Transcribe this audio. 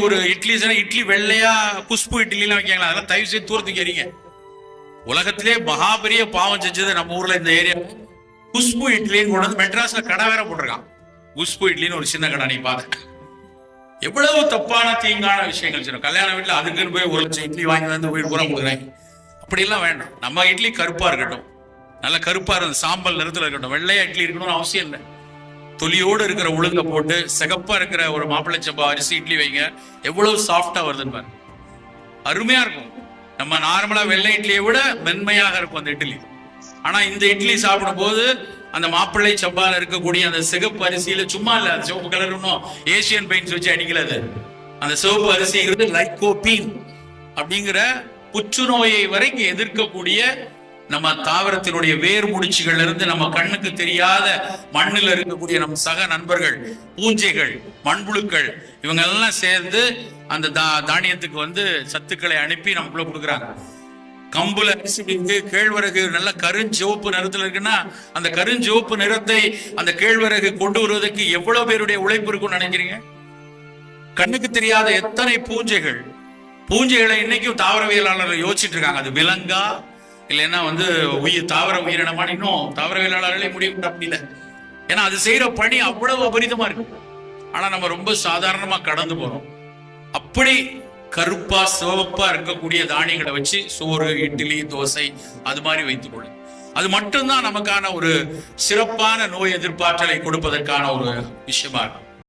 ஒரு இட்லி இட்லி வெள்ளையா குஷ்பு இட்லிலாம் வைக்காங்களா? அதெல்லாம் தயவு செய்து தூரத்துக்கு உலகத்திலே மகாபெரிய பாவம் செஞ்சது நம்ம ஊர்ல இந்த ஏரியா. குஷ்பு இட்லின்னு கொண்டு வந்து மெட்ராஸ்ல கடை வேற போட்டிருக்கான். குஷ்பு இட்லின்னு ஒரு சின்ன கடை நீ பாத்து எவ்வளவு தப்பான தீங்கான விஷயங்கள் செய்யணும். கல்யாண வீட்டுல அதுக்குன்னு போய் ஒரு லட்சம் இட்லி வாங்கி வந்து வீடு பூரா கொடுக்குறேன் அப்படிலாம் வேண்டாம். நம்ம இட்லி கருப்பா இருக்கட்டும். நல்ல கருப்பா இருந்த சாம்பல் நிறத்துல இருக்கட்டும். வெள்ளையா இட்லி இருக்கணும்னு அவசியம் இல்லை. தொலியோடு இருக்கிற உளுங்க போட்டு சிகப்பா இருக்கிற ஒரு மாப்பிள்ளை சம்பா அரிசி இட்லி வைங்க. எவ்வளவு சாஃப்டா வருதுன்னு பாருங்க. அருமையா இருக்கும். நம்ம நார்மலா வெள்ளை இட்லியை விட மென்மையாக இருக்கும் அந்த இட்லி. ஆனா இந்த இட்லி சாப்பிடும் போது அந்த மாப்பிள்ளை சம்பால இருக்கக்கூடிய அந்த சிகப்பு அரிசியில சும்மா இல்ல சிவப்பு கலர் இன்னும் ஏசியன் பெயிண்ட்ஸ் வச்சு அடிக்கல அது. அந்த சிவப்பு அரிசிங்கிறது லைகோபீன் அப்படிங்கிற புற்றுநோயை வரைக்கும் எதிர்க்கக்கூடிய நம்ம தாவரத்தினுடைய வேர் முடிச்சுகள்ல இருந்து நம்ம கண்ணுக்கு தெரியாத மண்ணில் இருக்கக்கூடிய நம் சக நண்பர்கள் பூஞ்சைகள் மண்புழுக்கள் இவங்க எல்லாம் சேர்ந்து அந்த தா- தானியத்துக்கு வந்து சத்துக்களை அனுப்பி நமக்குள்ள கொடுக்குறாங்க. கம்புல அரிசி இருக்கு கேழ்வரகு நல்ல கருஞ்சிவப்பு நிறத்துல இருக்குன்னா அந்த கருஞ்சிவப்பு நிறத்தை அந்த கேழ்வரகு கொண்டு வருவதற்கு எவ்வளவு பேருடைய உழைப்பு இருக்கும்னு நினைக்கிறீங்க? கண்ணுக்கு தெரியாத எத்தனை பூஞ்சைகள்? பூஞ்சைகளை இன்னைக்கும் தாவரவியலாளர்கள் யோசிச்சுட்டு இருக்காங்க. அது விலங்கா இல்லைன்னா வந்து உயிர் தாவர உயிரினமான இன்னும் தாவரவியலாளர்களே முடிவு பண்ண முடியல ஏன்னா அது செய்யற பணி அவ்வளவு அபரிதமா இருக்கு. ஆனா நம்ம ரொம்ப சாதாரணமா கடந்து போறோம். அப்படி கருப்பா சிவப்பா இருக்கக்கூடிய தானியங்களை வச்சு சோறு இட்லி தோசை அது மாதிரி வைத்துக்கொள்ளும் அது மட்டும்தான் நமக்கான ஒரு சிறப்பான நோய் எதிர்ப்பாற்றலை கொடுப்பதற்கான ஒரு விஷயமா இருக்கும்.